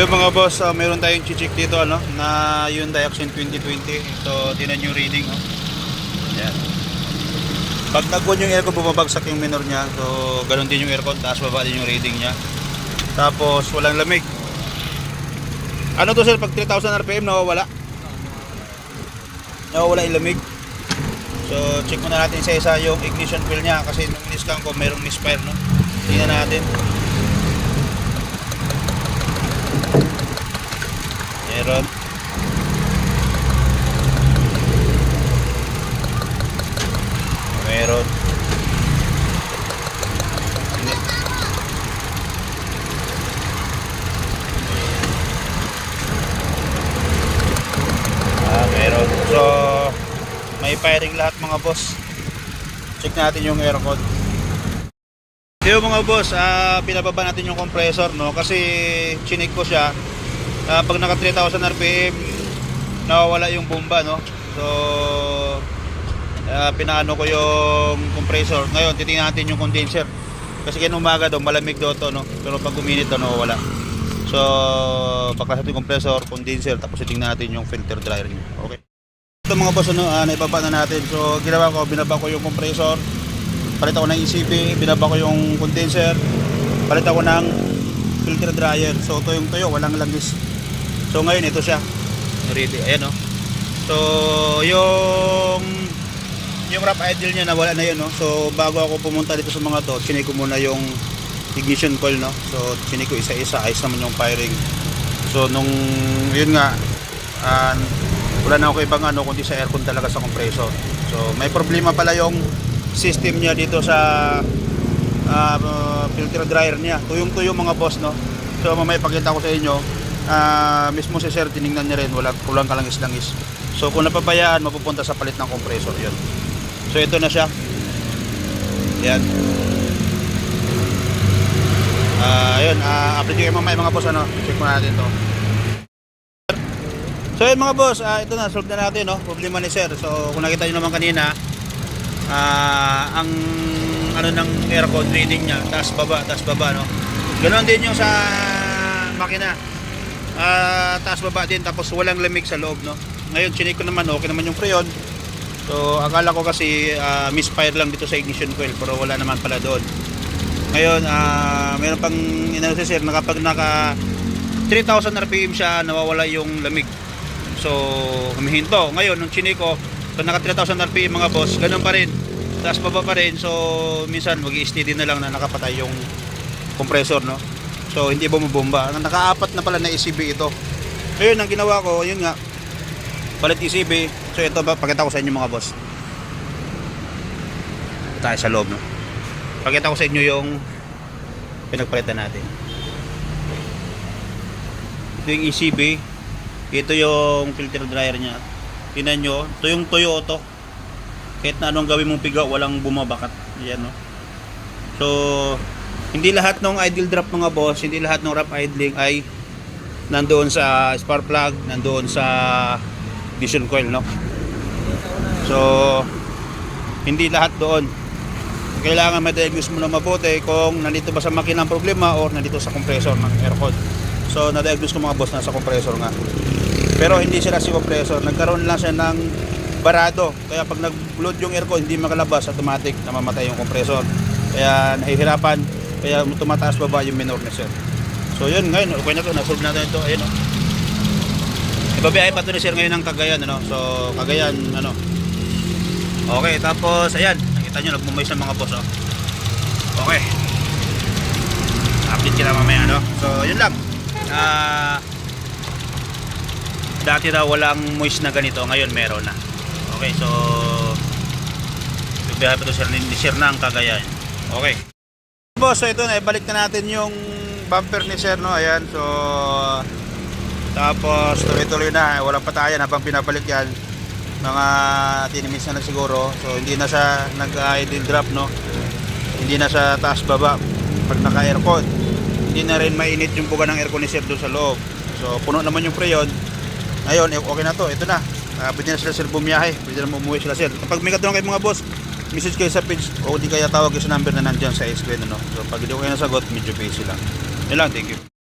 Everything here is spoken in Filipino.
Yung mga boss, ah, meron tayong chichik dito ano, na Hyundai Accent 2020. Ito, tinan yung reading. Oh. Yan. Pag nag-on yung aircon, bumabagsak yung minor niya. So, ganun din yung aircon, taas baba din yung reading niya. Tapos, walang lamig. Ano to sir, pag 3,000 RPM, nawawala? Nawawala yung lamig. So, check muna natin sa isa yung ignition coil niya kasi nung iniskan ko, mayroong misfire, no? Tingnan natin. Meron. Meron. Ah, meron. So, may firing lahat mga boss. Check natin yung aircon. Yung mga boss, ah, pinababa natin yung compressor, no? Kasi chinik ko siya. Ah, pag naka 3,000 RPM, nawawala yung bomba, no? So, ah, pinaano ko yung compressor. Ngayon, titingnan natin yung condenser. Kasi kaya umaga daw, malamig daw to, no? Pero pag uminit daw, nawawala. So, natin yung compressor, condenser, tapos titingnan natin yung filter dryer niya. Okay. Ito mga boss, ano, ah, naibaba na natin. So, ginawa ko, binaba ko yung compressor, palit ako ng ECP, binaba ko yung condenser, palit ako ng filter dryer. So, ito yung tuyo, walang langis. So, ngayon, ito siya. Ready, ayan, oh. So, yung yung wrap idle niya nawala na yun, no? So, bago ako pumunta dito sa mga to, chinig ko muna yung ignition coil, no? So, chinig ko isa-isa, ayos naman yung firing. So, nung, yun nga, ah, wala na ako ibang ano, kundi sa aircon talaga sa compressor. So, may problema pala yung system niya dito sa ah, filter dryer niya. Tuyong-tuyo mga boss, no? So, mamaya pakita ko sa inyo, ah, mismo si sir, tinignan niya rin, wala, kulang kalangis-langis. So, kung napabayaan, mapupunta sa palit ng compressor yun. So, ito na siya. Yan. Ah, ayun, ah, update kayo mamaya mga boss, ano? Check mo natin to. So yun mga boss, ah, ito na, solve na natin, no? Problema ni sir. So kung nakita nyo naman kanina, ah, ang ano ng aircon reading niya, taas baba, taas baba, no? Ganon din yung sa makina. Ah, taas baba din, tapos walang lamig sa loob, no? Ngayon, chinik ko naman, okay naman yung freon. So akala ko kasi ah, misfire lang dito sa ignition coil, pero wala naman pala doon. Ngayon, ah, meron pang inano si sir, na kapag naka 3,000 RPM siya, nawawala yung lamig. So, humihinto. Ngayon, nung chinik ko, pag naka 3,000 RPM mga boss, ganun pa rin. Taas baba pa rin. So, minsan, mag steady na lang na nakapatay yung compressor, no? So, hindi bumubomba. Ang Naka-apat na pala na ECB ito. Ngayon, ang ginawa ko, yun nga, palit ECB. So, ito pakita ko sa inyo mga boss. Tayo sa loob, no? Pakita ko sa inyo yung pinagpalitan natin. Ito yung ECB. Ito yung filter dryer niya. Tingnan nyo, ito yung tuyo to. Kahit na anong gawin mong piga, walang bumabakat. Yan, no? So, hindi lahat ng idle drop mga boss, hindi lahat ng wrap idling ay nandoon sa spark plug, nandoon sa ignition coil, no? So, hindi lahat doon. Kailangan ma-diagnose mo na mabuti kung nandito ba sa makina ang problema or nandito sa compressor ng aircon. So, na-diagnose ko mga boss na sa compressor nga. Pero hindi sila si compressor. Nagkaroon lang siya ng barado. Kaya pag nag-load yung aircon, hindi makalabas, automatic namamatay yung compressor. Kaya nahihirapan. Kaya tumataas baba yung minor na sir. So yun, ngayon, okay na to. Nasolve natin ito. Ayun, oh. Ibabiyahe pa to ni sir ngayon ng Cagayan. Ano? So, Cagayan, ano. Okay, tapos, ayan. Nakita nyo, nagmumoys ng mga boss. Oh. Okay. Update kita mamaya, no? So, yun lang. Ah... dati daw walang moist na ganito ngayon meron na okay so bibiyahe pa to sir ni sir ng Cagayan okay boss so ito na ibalik na natin yung bumper ni sir no ayan so tapos tuloy tuloy na walang patayan habang pinabalik yan mga tinimis na lang siguro so hindi na siya nag idle drop no hindi na sa taas baba pag naka aircon hindi na rin mainit yung buga ng aircon ni sir doon sa loob so puno naman yung freon ngayon, eh, okay na to. Ito na. Uh, pwede na sila sir bumiyahe. Pwede na umuwi sila sir. Kapag may katanong kayo mga boss, message kayo sa page o di kaya tawag kayo sa number na nandyan sa screen. Ano? So, pag hindi ko kayo nasagot, medyo busy lang. Yun lang. Thank you.